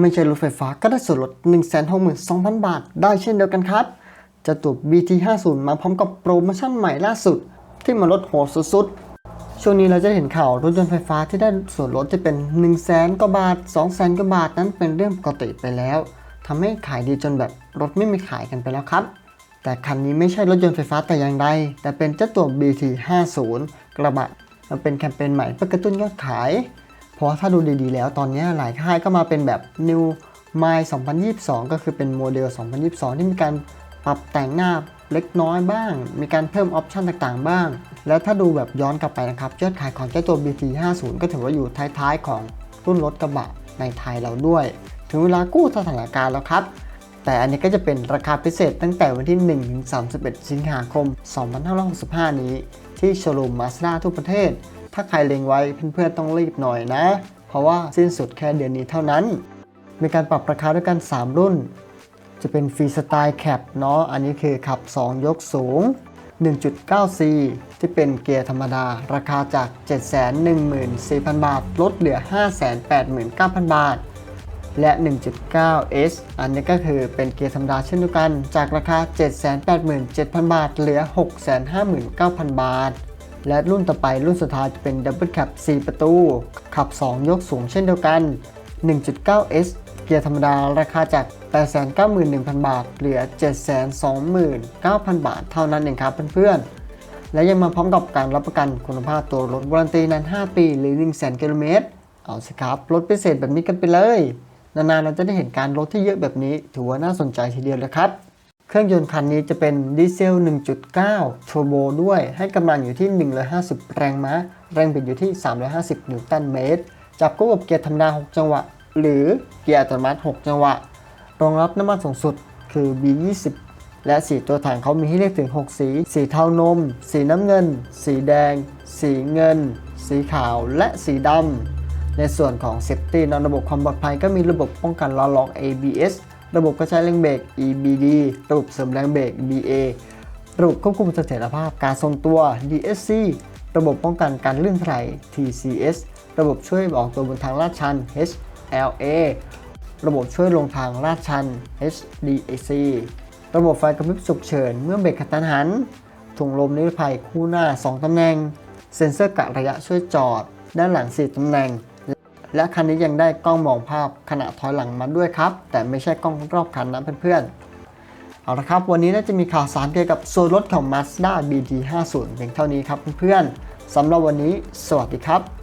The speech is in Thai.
ไม่ใช่รถไฟฟ้าก็ได้ส่วนลด 162,000 บาท ได้เช่นเดียวกันครับจะตัว BT50 มาพร้อมกับโปรโมชั่นใหม่ล่าสุด ที่มาลดโหดสุดๆ ช่วงนี้เราจะเห็นข่าวรถยนต์ไฟฟ้าที่ได้ส่วนลดที่เป็น 1 0 0 0 0แสนกว่าบาท 2 0 0แสนกว่าบาทนั้นเป็นเรื่องปกติไปแล้วทำให้ขายดีจนแบบรถไม่มีขายกันไปแล้วครับ แต่คันนี้ไม่ใช่รถยนต์ไฟฟ้าแต่อย่างใดแต่เป็นเจ้าตัว BT50 กระบะมันเป็นแคมเปญใหม่เพื่อกระตุ้นยอดขาย เพราะถ้าดูดีๆแล้วตอนนี้หลายค่ายก็มาเป็นแบบ New m i 2022 ก็คือเป็นโมเดล 2022 ที่มีการปรับแต่งหน้าเล็กน้อยบ้าง มีการเพิ่มออปชันต่างๆ บ้าง แล้วถ้าดูแบบย้อนกลับไปนะครับยอดขายของเจ้าตัว BT50 ก็ถือว่าอยู่ท้ายๆ ของรุ่นรถกระบะในไทยเราด้วย ถึงเวลากู้สถานการณ์แล้วครับ แต่อันนี้ก็จะเป็นราคาพิเศษตั้งแต่วันที่ 1-31 สิงหาคม 2565 นี้ ที่โชว์รูมมาสด้าทุกประเทศ ถ้าใครเล็งไว้เพื่อนๆต้องรีบหน่อยนะ เพราะว่าสิ้นสุดแค่เดือนนี้เท่านั้น มีการปรับราคาด้วยกัน 3 รุ่น จะเป็นฟรีสไตล์แคปเนาะ อันนี้คือขับ 2 ยกสูง 1.9C ที่เป็นเกียร์ธรรมดา ราคาจาก 714,000 บาท ลดเหลือ 589,000 บาท และ 1.9S อันนี้ก็คือเป็นเกียร์ธรรมดาเช่นเดียวกัน จากราคา 787,000 บาท เหลือ 659,000 บาท และรุ่นต่อไปรุ่นสุดท้ายจะเป็น Double Cab 4 ประตู ขับ 2 ยกสูงเช่นเดียวกัน 1.9S เกียร์ธรรมดาราคาจาก 891,000 บาท เหลือ 729,000 บาทเท่านั้นเองครับเพื่อนๆ และยังมาพร้อมกับการรับประกันคุณภาพตัวรถวารันตีนาน 5 ปีหรือ 100,000กิโลเมตร เอาสิครับรถพิเศษแบบนี้กันไปเลย นานๆเราจะได้เห็นการลดที่เยอะแบบนี้ ถือว่าน่าสนใจทีเดียวเลยครับ เครื่องยนต์คันนี้จะเป็นดีเซล 1.9 t u r b o ด้วย ให้กำลังอยู่ที่ 150 แรงม้า แรงบิดอยู่ที่ 350 นิวตันเมตร จับคู่กับเกียร์ธรรมดา 6 จังหวะ หรือเกียร์อัตโนมัติ 6 จังหวะ รองรับน้ำมันสูงสุดคือ B20 และสีตัวถังเขามีให้เลือกถึง 6 สี สีเทานม สีน้ำเงิน สีแดง สีเงิน สีขาว และสีดำในส่วนของ Safety นระบบความปลอดภัยก็มีระบบป้องกันล้อล็อก ABS ระบบกระจายแรงเบรก EBD ระบบเสริมแรงเบรก BA ระบบควบคุมเสถียรภาพการทรงตัว DSC ระบบป้องกันการลื่นไถล TCS ระบบช่วยออกตัวบนทางลาดชัน HLA ระบบช่วยลงทางลาดชัน HDAC ระบบไฟกระพริบฉุกเฉินเมื่อเบรกกระทันหัน ถุงลมนิรภัยคู่หน้า 2 ตำแหน่ง เซ็นเซอร์กะระยะช่วยจอด ด้านหลัง 4 ตำแหน่ง และคันนี้ยังได้กล้องมองภาพขณะถอยหลังมาด้วยครับ แต่ไม่ใช่กล้องรอบคันนะเพื่อนๆ เอาละครับ วันนี้น่าจะมีข่าวสารเกี่ยวกับโซนรถของ Mazda BT50 เพียงเท่านี้ครับเพื่อนๆสำหรับวันนี้ สวัสดีครับ